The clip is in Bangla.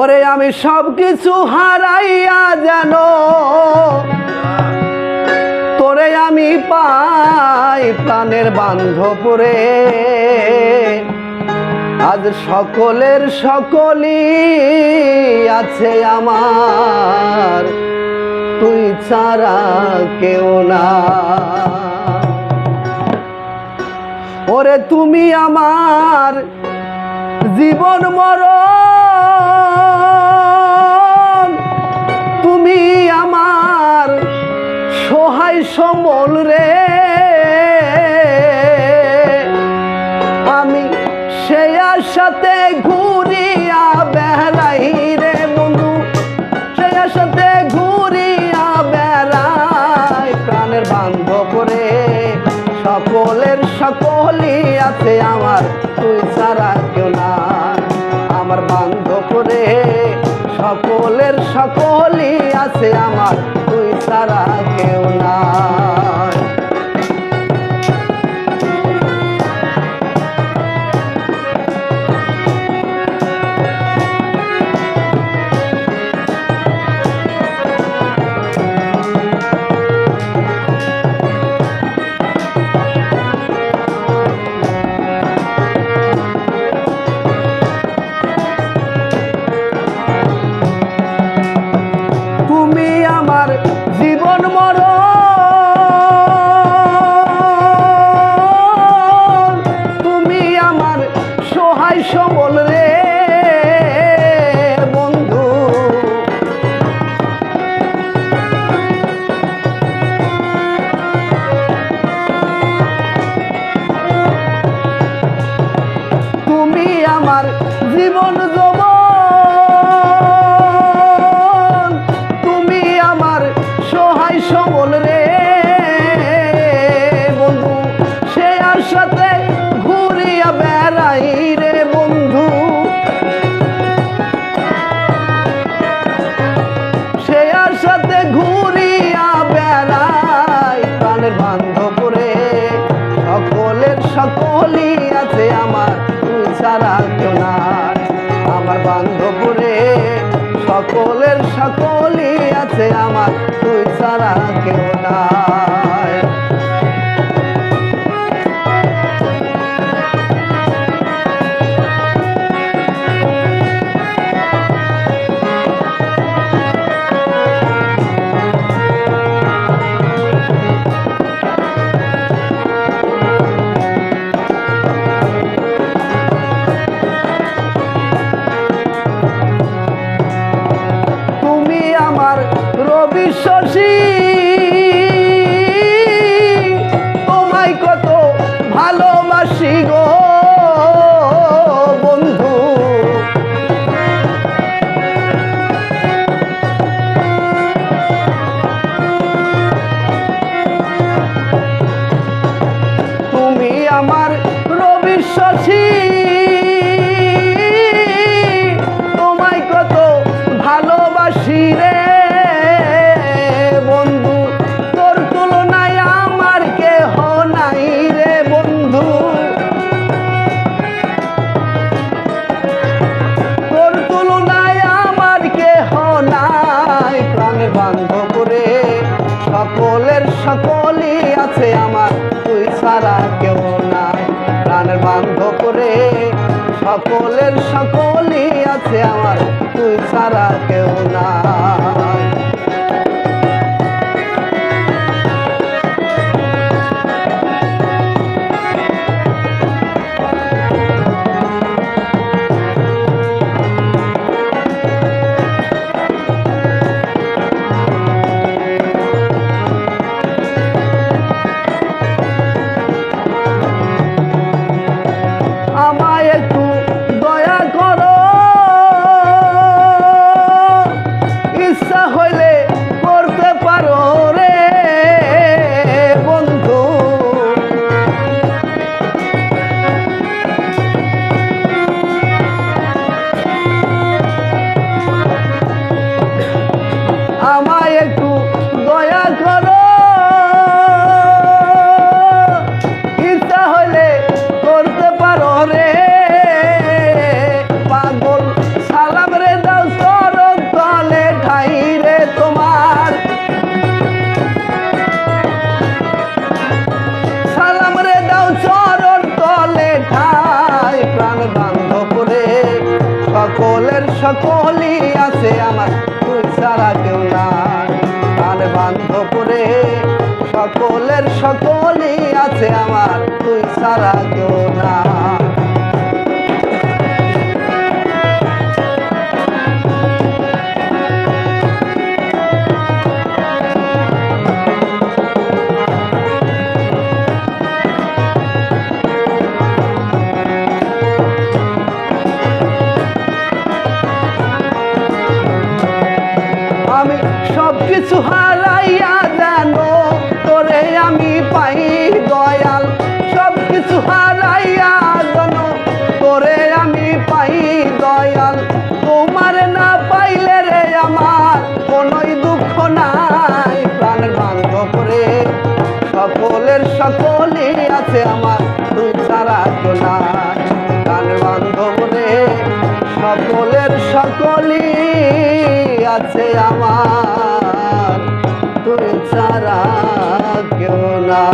ওরে আমি সব কিছু হারাইয়া যেন, তোরে আমি পাই প্রাণের বান্ধবরে আজ সকলের সকলই আছে আমার, তুই ছাড়া কেউ না। ওরে তুমি আমার জীবন মরণ সম্বল রে। আমি সে সাথে ঘুরিয়া বেড়াই রে বন্ধু। সে সাথে ঘুরিয়া বেড়াই প্রাণের বান্ধব রে। সকলের সকলই আছে আমার, তুই ছাড়া কেউ না আমার বান্ধব রে, সকলের সকলই আছে আমার, তুই ছাড়া কেউ আমার জীবন যৌবন আমার তুই সারা কেউ নাই। শশী কত গো বন্ধু। তুমি আমার রবি শশী সকলের সকলই আছে আমার আমায় একটু দয়া করো। ইচ্ছা হলে করতে পারো রে। পাগল সালাম রে দাও সরল তলে ঠাই রে তোমার। সালাম রে দাও সরল তলে ঠাই প্রাণ বান্ধব রে। সকলের সকলই আছে আমার ছাড়া কেউ নাই। প্রাণ বান্ধবরে সকলের সকলই আছে আমার তুই ছাড়া কেউ না আমি সব কিছু হারাইয়া জানো তোরে আমি পাই দয়াল। সব কিছু হারাইয়া জানো তোরে আমি পাই দয়াল। তোমার না পাইলে রে আমার কোনোই দুঃখ নাই প্রাণের বান্ধব করে সকলের সকলই আছে আমার তুই ছাড়া তো নাই। প্রাণের বান্ধব রে, সকলের সকলই আছে আমার। তুই ছাড়া কেউ না।